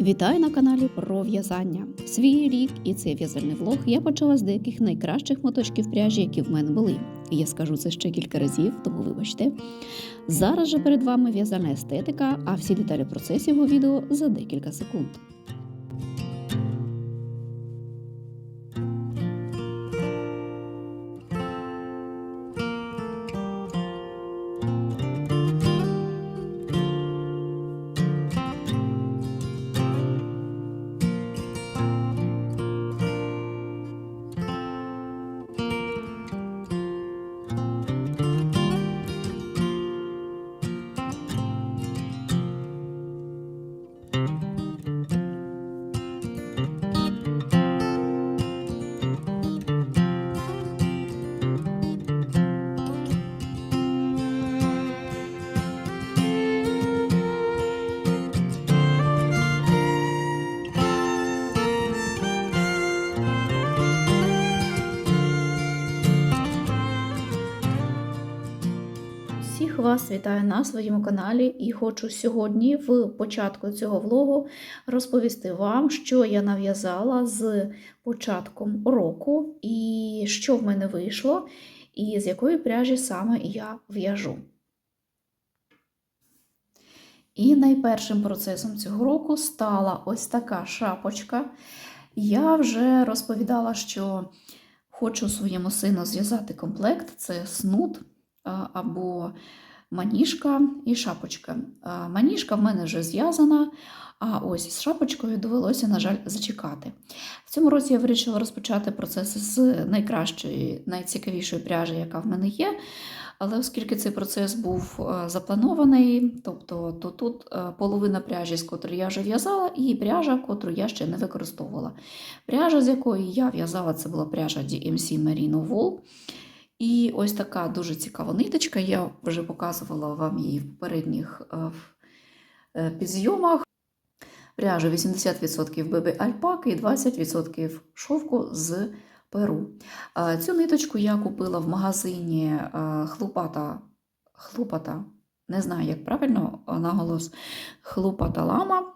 Вітаю на каналі про в'язання. Свій рік і цей в'язальний влог я почала з деяких найкращих моточків пряжі, які в мене були. Я скажу це ще кілька разів, тому вибачте. Зараз же перед вами в'язальна естетика, а всі деталі процесів у відео за декілька секунд. Вас вітаю на своєму каналі і хочу сьогодні, в початку цього влогу, розповісти вам, що я нав'язала з початком року, і що в мене вийшло, і з якої пряжі саме я в'яжу. І найпершим процесом цього року стала ось така шапочка. Я вже розповідала, що хочу своєму сину зв'язати комплект це снуд або маніжка і шапочка. Маніжка в мене вже зв'язана, а ось з шапочкою довелося, на жаль, зачекати. В цьому році я вирішила розпочати процес з найкращої, найцікавішої пряжі, яка в мене є. Але оскільки цей процес був е, запланований, тобто то тут е, половина пряжі, з котрої я вже в'язала, і пряжа, котру я ще не використовувала. Пряжа, з якої я в'язала, це була пряжа DMC Merino Wool. І ось така дуже цікава ниточка. Я вже показувала вам її в попередніх підзйомах. Пряжа 80% бебі альпаки і 20% шовку з Перу. Е, Цю ниточку я купила в магазині е, хлопата, хлопата, не знаю, як правильно е, наголос, хлопата лама.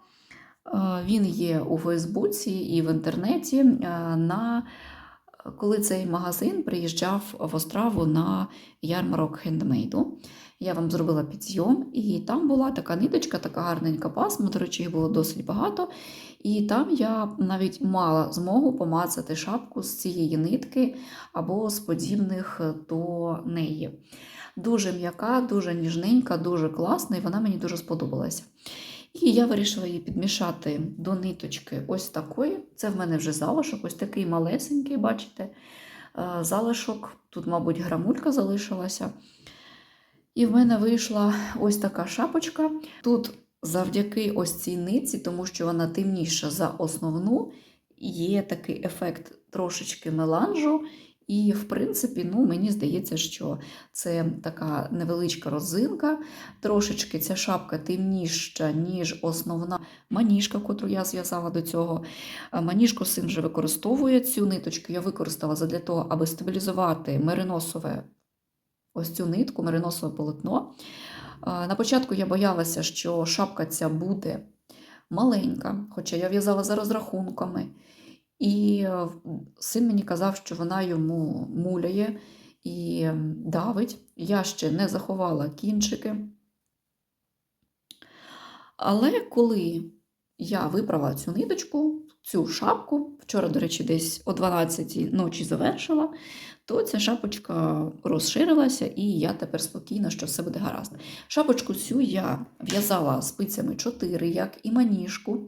Він є у Фейсбуці і в інтернеті. на коли цей магазин приїжджав в Остраву на ярмарок хендмейду. Я вам зробила підйом, і там була така ниточка, така гарненька пасма, до речі, їх було досить багато. І там я навіть мала змогу помацати шапку з цієї нитки або з подібних до неї. Дуже м'яка, дуже ніжненька, дуже класна, і вона мені дуже сподобалася. І я вирішила її підмішати до ниточки ось такої. Це в мене вже залишок, ось такий малесенький, бачите, е, залишок. Тут, мабуть, грамулька залишилася. І в мене вийшла ось така шапочка. Тут завдяки ось цій нитці, тому що вона темніша за основну, є такий ефект трошечки меланжу. І, в принципі, ну, мені здається, що це така невеличка розинка. Трошечки ця шапка темніша, ніж основна маніжка, яку я зв'язала до цього. Маніжку син вже використовує цю ниточку. Я використала для того, аби стабілізувати мериносове ось цю нитку, мериносове полотно. На початку я боялася, що шапка ця буде маленька, хоча я в'язала за розрахунками. І е, син мені казав, що вона йому муляє і давить. Я ще не заховала кінчики. Але коли я виправила цю ниточку, цю шапку, вчора, до речі, десь о 12 ночі завершила, то ця шапочка розширилася, і я тепер спокійна, що все буде гаразд. Шапочку цю я в'язала спицями 4, як і маніжку.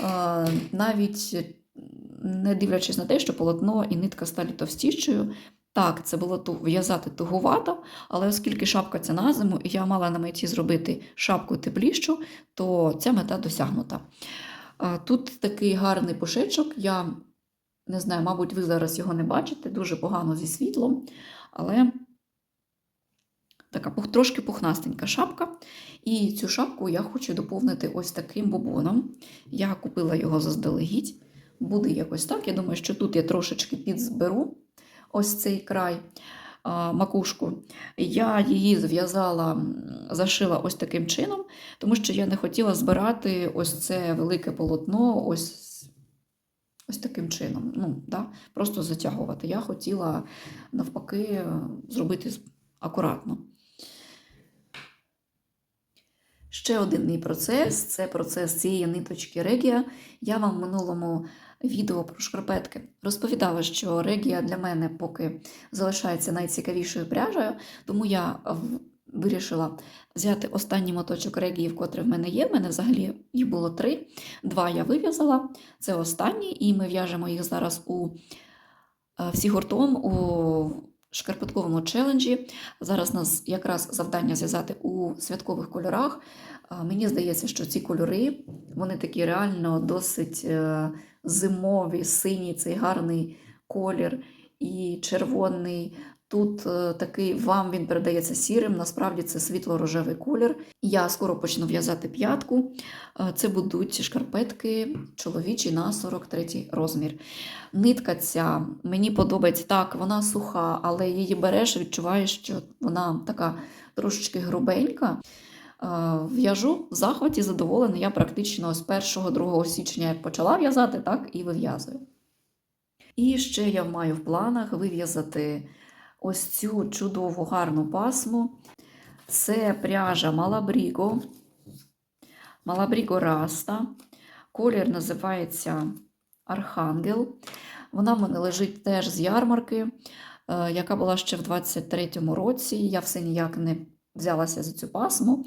Е, Навіть не дивлячись на те, що полотно і нитка стали товстішою. Так, це було ту- в'язати тугувато, але оскільки шапка ця на зиму, і я мала на меті зробити шапку теплішу, то ця мета досягнута. Тут такий гарний пушечок. Я не знаю, мабуть, ви зараз його не бачите, дуже погано зі світлом, але така трошки пухнастенька шапка. І цю шапку я хочу доповнити ось таким бобоном. Я купила його заздалегідь. Буде якось так. Я думаю, що тут я трошечки підзберу ось цей край. макушку. Я її зв'язала, зашила ось таким чином, тому що я не хотіла збирати ось це велике полотно, ось. Ось таким чином, ну, да, просто затягувати. Я хотіла навпаки зробити акуратно. Ще один мій процес це процес цієї ниточки Регія. Я вам в минулому відео про шкарпетки розповідала, що Регія для мене поки залишається найцікавішою пряжею, тому я вирішила взяти останній моточок Регії, котрий в мене є. В мене взагалі їх було три. Два я вив'язала, це останній, і ми в'яжемо їх зараз у е, всі гуртом у шкарпетковому челенджі. Зараз у нас якраз завдання зв'язати у святкових кольорах. Мені здається, що ці кольори вони такі реально досить е, зимові, синій, цей гарний колір і червоний. Тут е, такий вам він передається сірим, насправді це світло-рожевий колір. Я скоро почну в'язати п'ятку. Е, Це будуть шкарпетки чоловічі на 43 розмір. Нитка ця мені подобається так, вона суха, але її береш, відчуваєш, що вона така трошечки грубенька. Е, В'яжу в захваті, задоволена. Я практично з 1-2 січня як почала в'язати, так і вив'язую. І ще я маю в планах вив'язати ось цю чудову гарну пасму. Це пряжа Малабріго. Малабріго Раста. Колір називається Архангел. Вона в мене лежить теж з ярмарки, е, яка була ще в 23-му році. Я все ніяк не взялася за цю пасму.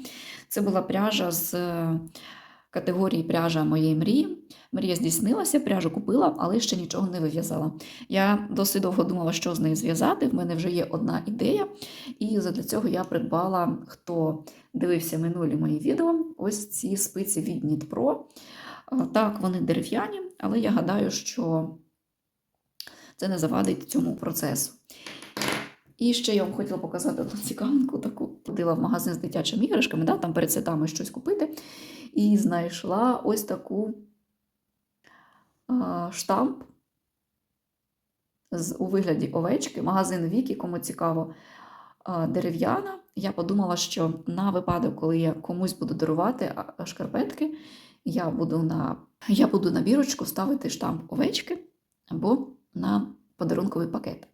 Це була пряжа з е, категорії пряжа моєї мрії. Мрія здійснилася, пряжу купила, але ще нічого не вив'язала. Я досить довго думала, що з нею зв'язати. В мене вже є одна ідея, і для цього я придбала, хто дивився минулі мої відео, ось ці спиці від Knit Е, Так, вони дерев'яні, але я гадаю, що це не завадить цьому процесу. І ще я вам хотіла показати одну цікавинку таку. Ходила в магазин з дитячими іграшками, да, там перед святами щось купити, і знайшла ось таку штамп з, у вигляді овечки, магазин Вікі, кому цікаво, дерев'яна. Я подумала, що на випадок, коли я комусь буду дарувати шкарпетки, я буду на, я буду на бірочку ставити штамп овечки або на подарунковий пакет.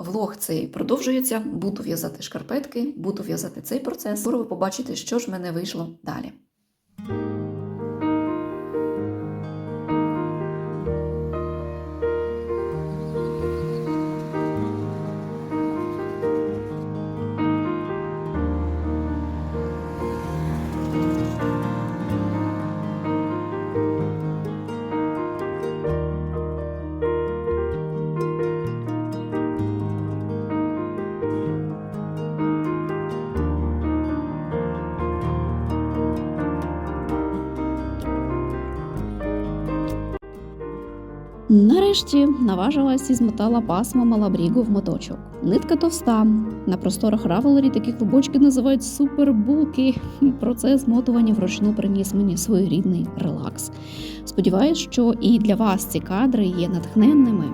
Влог цей продовжується. Буду в'язати шкарпетки, буду в'язати цей процес. Скоро ви побачите, що ж в мене вийшло далі. Нарешті наважилась і змотала пасма Малабрігу в моточок. Нитка товста. На просторах Равелері такі клубочки називають супербулки. Процес мотування вручну приніс мені своєрідний релакс. Сподіваюсь, що і для вас ці кадри є натхненними.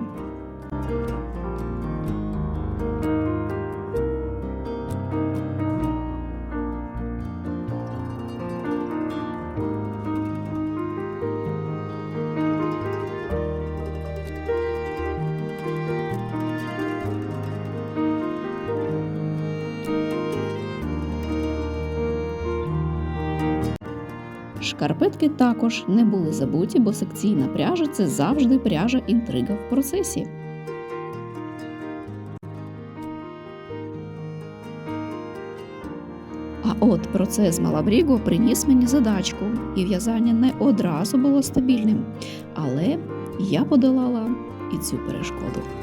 Шкарпетки також не були забуті, бо секційна пряжа це завжди пряжа інтрига в процесі. А от процес Малабріго приніс мені задачку, і в'язання не одразу було стабільним. Але я подолала і цю перешкоду.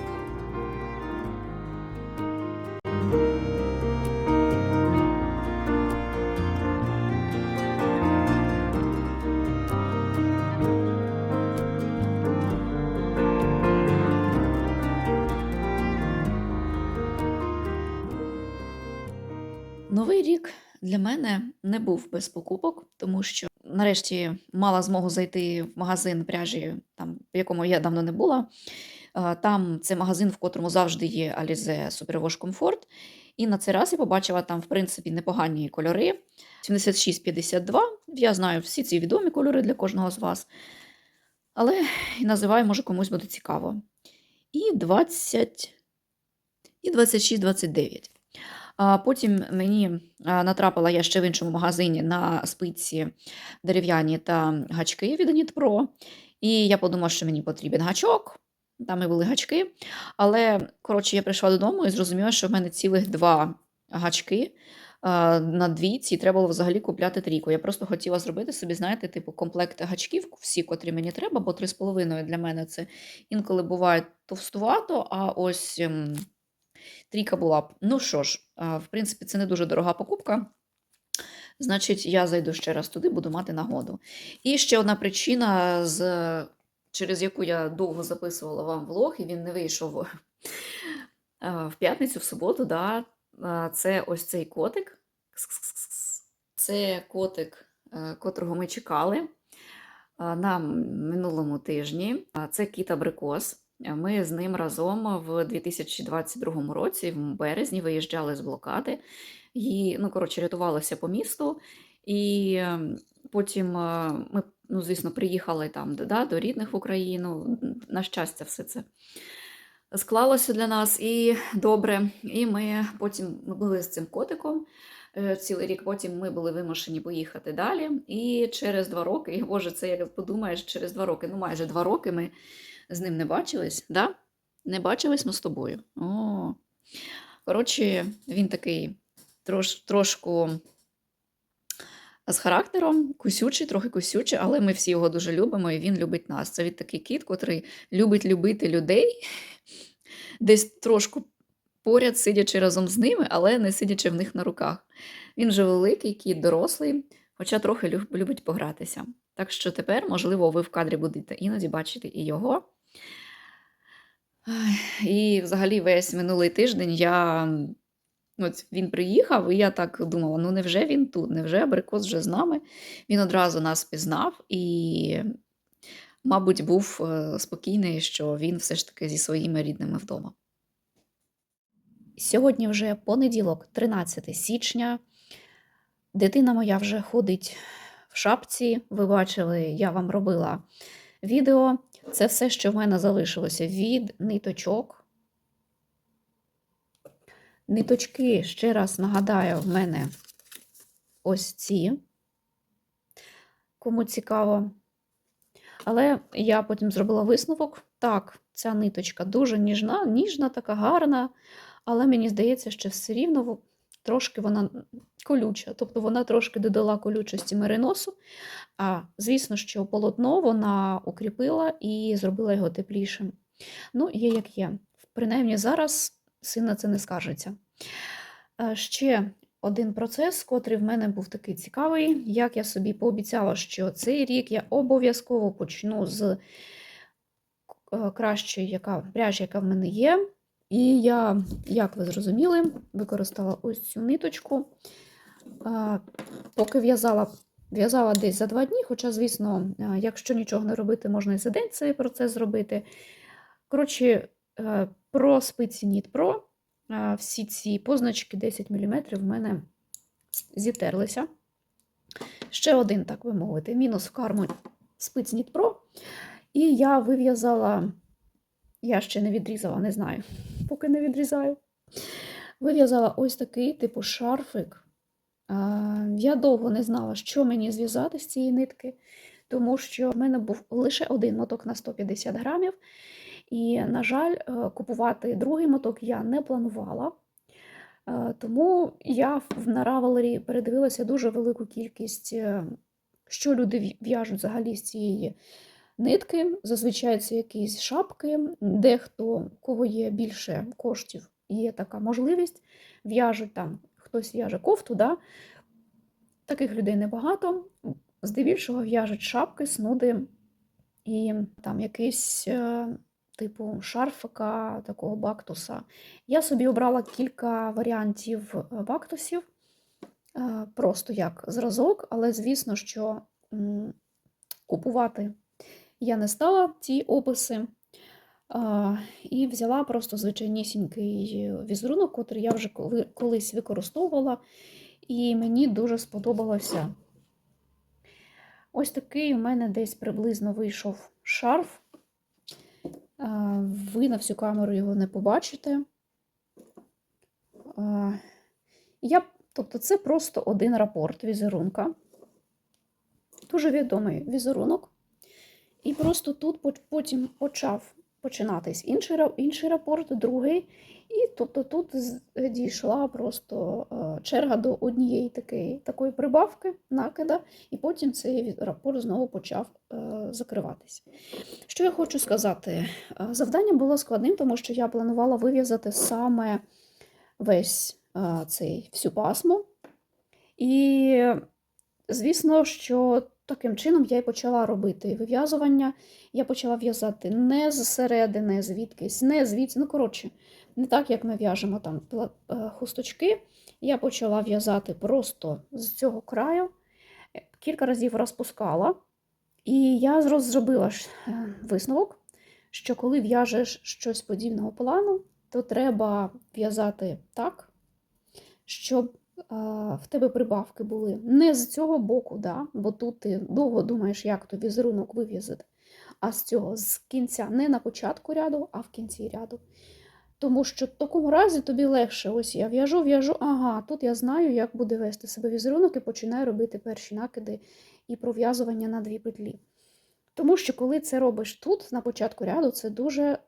Не був без покупок, тому що нарешті мала змогу зайти в магазин пряжі, там, в якому я давно не була. Там це магазин, в котрому завжди є Alize Superwash Comfort. І на цей раз я побачила там, в принципі, непогані кольори. 76,52. Я знаю всі ці відомі кольори для кожного з вас. Але і називаю, може, комусь буде цікаво. І 20, і 26-29. А потім мені натрапила я ще в іншому магазині на спиці дерев'яні та гачки від Нітпро. І я подумала, що мені потрібен гачок. Там і були гачки. Але, коротше, я прийшла додому і зрозуміла, що в мене цілих два гачки на двійці, треба було взагалі купляти трійку. Я просто хотіла зробити собі, знаєте, типу комплект гачків, всі, котрі мені треба, бо 3,5 для мене це інколи буває товстувато, а ось ем, трійка була б. Ну що ж, в принципі, це не дуже дорога покупка. Значить, я зайду ще раз туди, буду мати нагоду. І ще одна причина, з, через яку я довго записувала вам влог, і він не вийшов е, в п'ятницю, в суботу, да, це ось цей котик. Це котик, е, котрого ми чекали на минулому тижні. Це кіт Абрикос. Ми з ним разом в 2022 році, в березні, виїжджали з блокади. І, ну, коротше, рятувалися по місту. І е, потім е, ми, ну, звісно, приїхали там да, до рідних в Україну. На щастя, все це склалося для нас і добре. І ми потім ми були з цим котиком е, цілий рік. Потім ми були вимушені поїхати далі. І через два роки, і Боже, це як подумаєш, через два роки, ну майже два роки ми з ним не бачились. Да? Не бачились ми з тобою. О. Коротше, він такий трош, трошку з характером, кусючий, трохи кусючий, але ми всі його дуже любимо, і він любить нас. Це від такий кіт, котрий любить любити людей, десь трошку поряд, сидячи разом з ними, але не сидячи в них на руках. Він же великий, кіт дорослий, хоча трохи любить погратися. Так що тепер, можливо, ви в кадрі будете іноді бачити і його. І взагалі весь минулий тиждень я. От він приїхав, і я так думала: ну невже він тут? Невже абрикос вже з нами? Він одразу нас пізнав і, мабуть, був е, спокійний, що він все ж таки зі своїми рідними вдома. Сьогодні вже понеділок, 13 січня. Дитина моя вже ходить в шапці. Ви бачили, я вам робила відео. Це все, що в мене залишилося від ниточок. Ниточки, ще раз нагадаю, в мене ось ці, кому цікаво. Але я потім зробила висновок. Так, ця ниточка дуже ніжна, ніжна, така гарна, але мені здається, що все рівно трошки вона колюча. Тобто вона трошки додала колючості мериносу. А звісно, що полотно вона укріпила і зробила його теплішим. Ну, є як є. Принаймні зараз син на це не скаржиться. Ще один процес, котрий в мене був такий цікавий. Як я собі пообіцяла, що цей рік я обов'язково почну з е, кращої яка, пряжі, яка в мене є. І я, як ви зрозуміли, використала ось цю ниточку. Поки в'язала, в'язала десь за два дні, хоча, звісно, якщо нічого не робити, можна і за день цей процес зробити. Коротше, е, про спиці Knit Pro всі ці позначки 10 мм в мене зітерлися. Ще один, так би мовити, мінус в карму спиць Knit Pro. І я вив'язала, я ще не відрізала, не знаю, поки не відрізаю. Вив'язала ось такий типу шарфик. Я довго не знала, що мені зв'язати з цієї нитки, тому що в мене був лише один моток на 150 грамів. І, на жаль, е, купувати другий моток я не планувала. Е, Тому я в- на Ravelry передивилася дуже велику кількість, е, що люди в'яжуть взагалі з цієї нитки. Зазвичай це якісь шапки, дехто, кого є більше коштів, є така можливість, в'яжуть там, хтось в'яже кофту. Да? Таких людей небагато. Здебільшого в'яжуть шапки, снуди і там якийсь. е, Типу шарфика, такого бактуса. Я собі обрала кілька варіантів е, бактусів, е, просто як зразок, але звісно, що купувати я не стала ці описи. І взяла просто звичайнісінький візерунок, котрий я вже колись використовувала, і мені дуже сподобалося. Ось такий у мене десь приблизно вийшов шарф. Ви на всю камеру його не побачите. Я, тобто, це просто один рапорт візерунка. Дуже відомий візерунок. І просто тут потім почав починатись інший, інший рапорт, другий. І тобто тут дійшла просто е, черга до однієї такої, такої прибавки, накида, і потім цей рапорт знову почав е, закриватись. Що я хочу сказати? Е, Завдання було складним, тому що я планувала вив'язати саме весь цей всю пасму. І, звісно, що таким чином я й почала робити вив'язування. Я почала в'язати не зсередини, звідкись, не звідси. Ну, коротше, не так, як ми в'яжемо там е, хусточки. Я почала в'язати просто з цього краю. Е, Кілька разів розпускала. І я зро- зробила е, висновок, що коли в'яжеш щось подібного плану, то треба в'язати так, щоб в тебе прибавки були не з цього боку, да, бо тут ти довго думаєш, як то візерунок вив'язати, а з цього з кінця не на початку ряду, а в кінці ряду. Тому що в такому разі тобі легше. Ось я в'яжу, в'яжу, ага, тут я знаю, як буде вести себе візерунок і починаю робити перші накиди і пров'язування на дві петлі. Тому що коли це робиш тут, на початку ряду, це дуже е,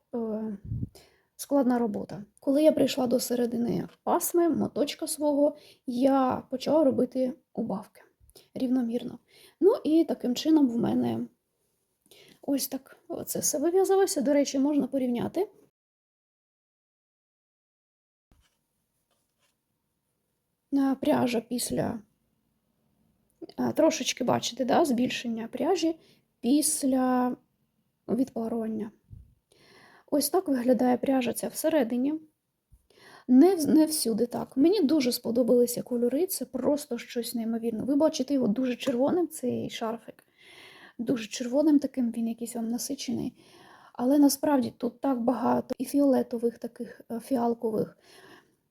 складна робота. Коли я прийшла до середини пасми, моточка свого, я почала робити убавки рівномірно. Ну і таким чином в мене ось так це все вив'язалося. До речі, можна порівняти. Пряжа після трошечки бачите, да, збільшення пряжі після відпарування. Ось так виглядає пряжа ця всередині. Не, не всюди так. Мені дуже сподобалися кольори, це просто щось неймовірне. Ви бачите його дуже червоним, цей шарфик. Дуже червоним таким, він якийсь вам насичений. Але насправді тут так багато і фіолетових, таких е, фіалкових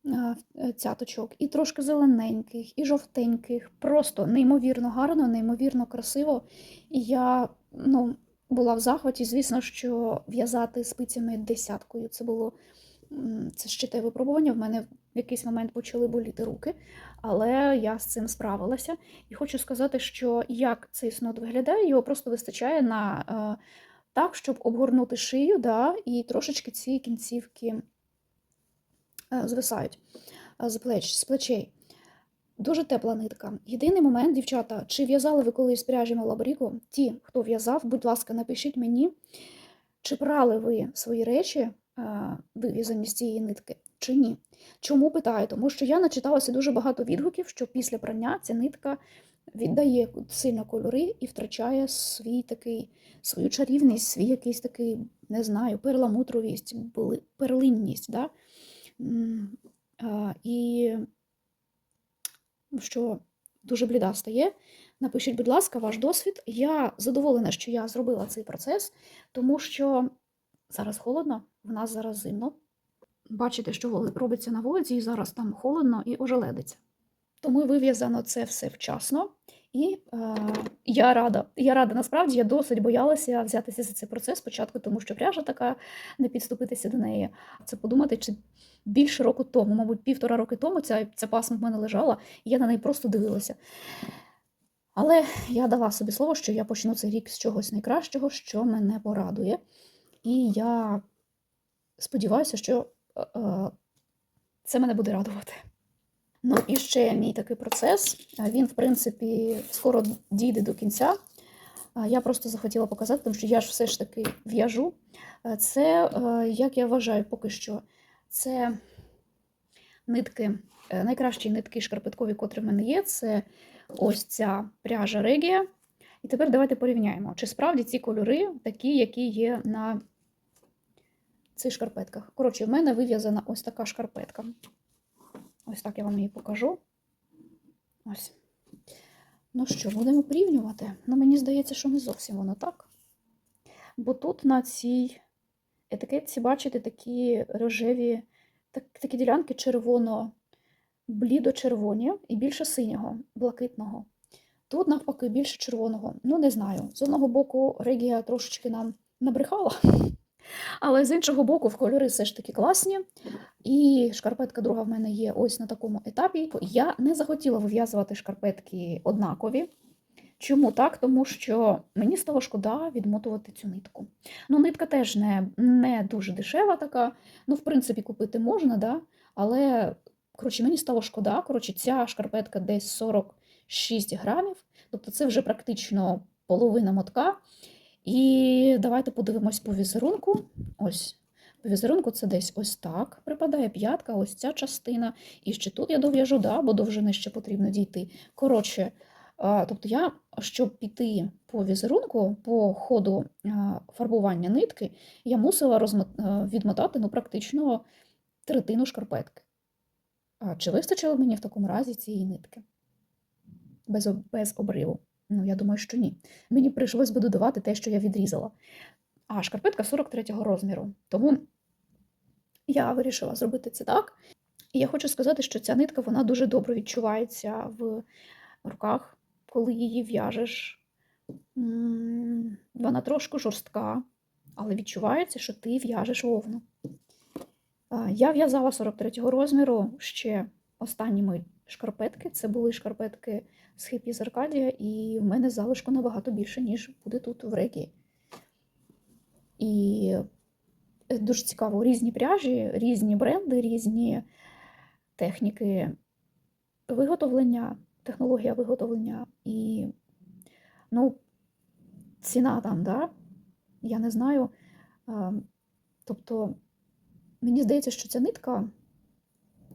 е, е, цяточок, і трошки зелененьких, і жовтеньких. Просто неймовірно гарно, неймовірно красиво. І я ну, була в захваті. Звісно, що в'язати спицями десяткою це було це ще випробування. В мене в якийсь момент почали боліти руки, але я з цим справилася. І хочу сказати, що як цей снот виглядає, його просто вистачає на е, так, щоб обгорнути шию, да, і трошечки ці кінцівки е, звисають е, з плеч, з плечей. Дуже тепла нитка. Єдиний момент, дівчата, чи в'язали ви колись пряжі Малабріку? Ті, хто в'язав, будь ласка, напишіть мені, чи прали ви свої речі, вив'язані з цієї нитки, чи ні. Чому питаю? Тому що я начиталася дуже багато відгуків, що після прання ця нитка віддає сильно кольори і втрачає свій такий, свою чарівність, свій якийсь такий, не знаю, перламутровість, перлинність. Да? І що дуже бліда стає. Напишіть, будь ласка, ваш досвід. Я задоволена, що я зробила цей процес, тому що зараз холодно, в нас зараз зимно. Бачите, що робиться на вулиці, і зараз там холодно і ожеледиться. Тому вив'язано це все вчасно. І е, я рада. Я рада, насправді я досить боялася взятися за цей процес спочатку, тому що пряжа така, не підступитися до неї. Це подумати, чи більше року тому, мабуть, півтора роки тому ця, ця пасма в мене лежала, і я на неї просто дивилася. Але я дала собі слово, що я почну цей рік з чогось найкращого, що мене порадує. І я сподіваюся, що е, е, це мене буде радувати. Ну і ще мій такий процес. Він, в принципі, скоро дійде до кінця. Я просто захотіла показати, тому що я ж все ж таки в'яжу. Це, е, як я вважаю, поки що, це нитки, е, найкращі нитки шкарпеткові, котрі в мене є. Це ось ця пряжа Регія. І тепер давайте порівняємо, чи справді ці кольори такі, які є на цих шкарпетках. Коротше, в мене вив'язана ось така шкарпетка. Ось так я вам її покажу. Ось. Ну що, будемо порівнювати? Ну, мені здається, що не зовсім воно так. Бо тут на цій етикетці бачите такі рожеві, так, такі ділянки червоно, блідо-червоні і більше синього, блакитного. Тут, навпаки, більше червоного. Ну, не знаю. З одного боку, Регія трошечки нам набрехала, але з іншого боку, в кольори все ж таки класні. І шкарпетка друга в мене є ось на такому етапі. Я не захотіла вив'язувати шкарпетки однакові. Чому так? Тому що мені стало шкода відмотувати цю нитку. Ну, нитка теж не, не дуже дешева така. Ну, в принципі, купити можна, да? але коротше, мені стало шкода. Коротше, ця шкарпетка десь 46 грамів, тобто це вже практично половина мотка. І давайте подивимось по візерунку. Ось. По візерунку це десь ось так припадає п'ятка, ось ця частина. І ще тут я дов'яжу, да, бо довжини ще потрібно дійти. Коротше, тобто я, щоб піти по візерунку, по ходу фарбування нитки, я мусила відмотати ну, практично третину шкарпетки. А чи вистачило мені в такому разі цієї нитки? Без, без обриву? Ну, я думаю, що ні. Мені прийшлось би додавати те, що я відрізала. А шкарпетка 43-го розміру. Тому я вирішила зробити це так. І я хочу сказати, що ця нитка вона дуже добре відчувається в руках, коли її в'яжеш. Вона трошки жорстка, але відчувається, що ти в'яжеш вовну. Я в'язала 43-го розміру ще останні мої шкарпетки. Це були шкарпетки з Happy з Аркадія, і в мене залишку набагато більше, ніж буде тут в Регі. І е, дуже цікаво, різні пряжі, різні бренди, різні техніки виготовлення, технологія виготовлення і ну, ціна там, да? я не знаю. Тобто, мені здається, що ця нитка,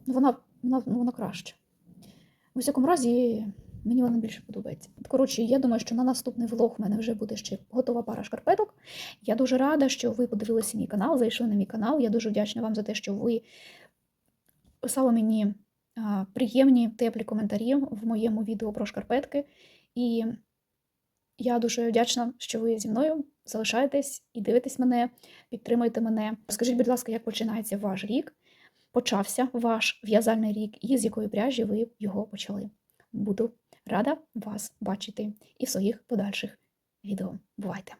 вона, вона, ну, вона краща. У всякому разі, мені вона більше подобається. Коротше, я думаю, що на наступний влог в мене вже буде ще готова пара шкарпеток. Я дуже рада, що ви подивилися мій канал, зайшли на мій канал. Я дуже вдячна вам за те, що ви писали мені приємні, теплі коментарі в моєму відео про шкарпетки. І я дуже вдячна, що ви зі мною залишаєтесь і дивитесь мене, підтримуєте мене. Скажіть, будь ласка, як починається ваш рік? Почався ваш в'язальний рік, і з якої пряжі ви його почали. Буду рада вас бачити і в своїх подальших відео. Бувайте!